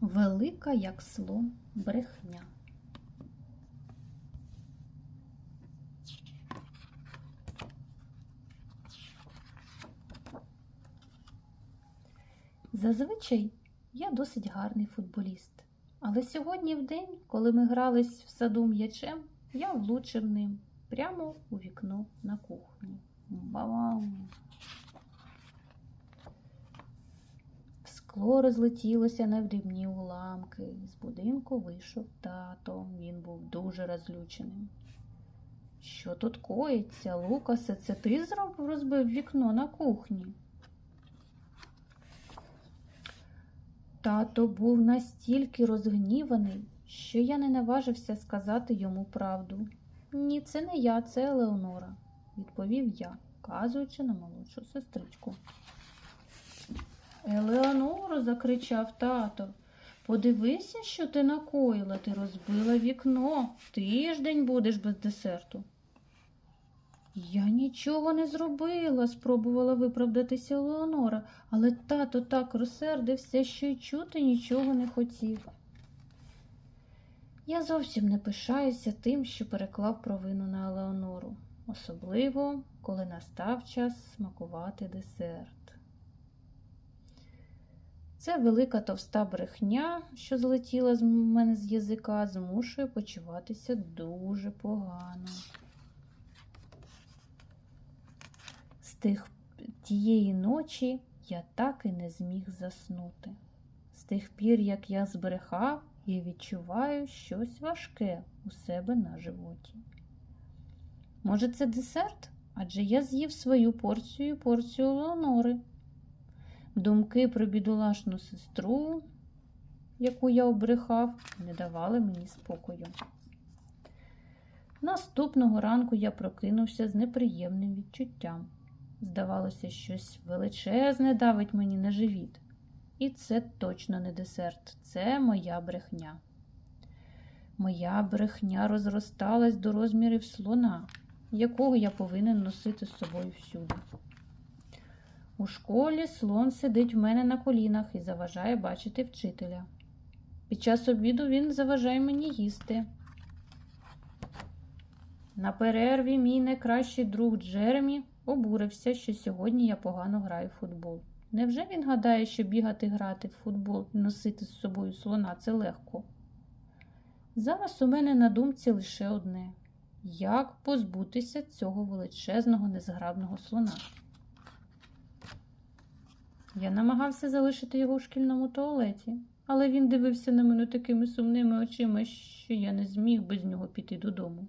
Велика, як слон, брехня. Зазвичай я досить гарний футболіст. Але сьогодні в день, коли ми грались в саду м'ячем, я влучив ним прямо у вікно на кухні. Бам! Скло розлетілося на дрібні уламки. З будинку вийшов тато. Він був дуже розлюченим. Що тут коїться, Лукасе, це ти зробив розбив вікно на кухні? Тато був настільки розгніваний, що я не наважився сказати йому правду. Ні, це не я, це Елеонора, відповів я, вказуючи на молодшу сестричку. Елеоноро, закричав тато, подивися, що ти накоїла, ти розбила вікно, тиждень будеш без десерту. Я нічого не зробила, спробувала виправдатися Елеонора, але тато так розсердився, що й чути нічого не хотів. Я зовсім не пишаюся тим, що переклав провину на Елеонору, особливо, коли настав час смакувати десерт. Це велика товста брехня, що злетіла з мене з язика, змушує почуватися дуже погано. З тих тієї ночі я так і не зміг заснути. З тих пір, як я збрехав, я відчуваю щось важке у себе на животі. Може, це десерт? Адже я з'їв свою порцію порцію Леонори. Думки про бідолашну сестру, яку я обрехав, не давали мені спокою. Наступного ранку я прокинувся з неприємним відчуттям. Здавалося, щось величезне давить мені на живіт. І це точно не десерт, це моя брехня. Моя брехня розросталась до розмірів слона, якого я повинен носити з собою всюди. У школі слон сидить в мене на колінах і заважає бачити вчителя. Під час обіду він заважає мені їсти. На перерві мій найкращий друг Джеремі обурився, що сьогодні я погано граю в футбол. Невже він гадає, що бігати грати в футбол і носити з собою слона це легко? Зараз у мене на думці лише одне як позбутися цього величезного незграбного слона. Я намагався залишити його в шкільному туалеті, але він дивився на мене такими сумними очима, що я не зміг без нього піти додому.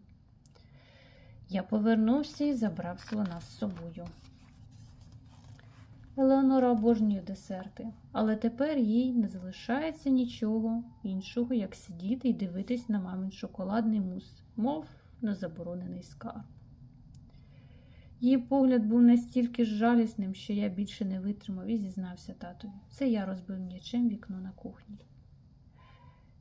Я повернувся і забрав слона з собою. Елеонора обожнює десерти, але тепер їй не залишається нічого іншого, як сидіти і дивитись на мамин шоколадний мус, мов на заборонений скарб. Її погляд був настільки жалісним, що я більше не витримав і зізнався татові. Це я розбив м'ячем вікно на кухні.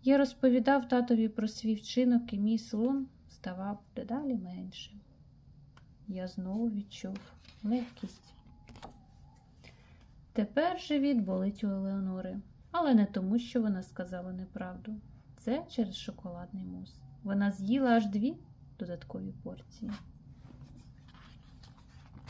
Я розповідав татові про свій вчинок, і мій слон ставав дедалі меншим. Я знову відчув легкість. Тепер живіт болить у Елеонори, але не тому, що вона сказала неправду. Це через шоколадний мус. Вона з'їла аж дві додаткові порції.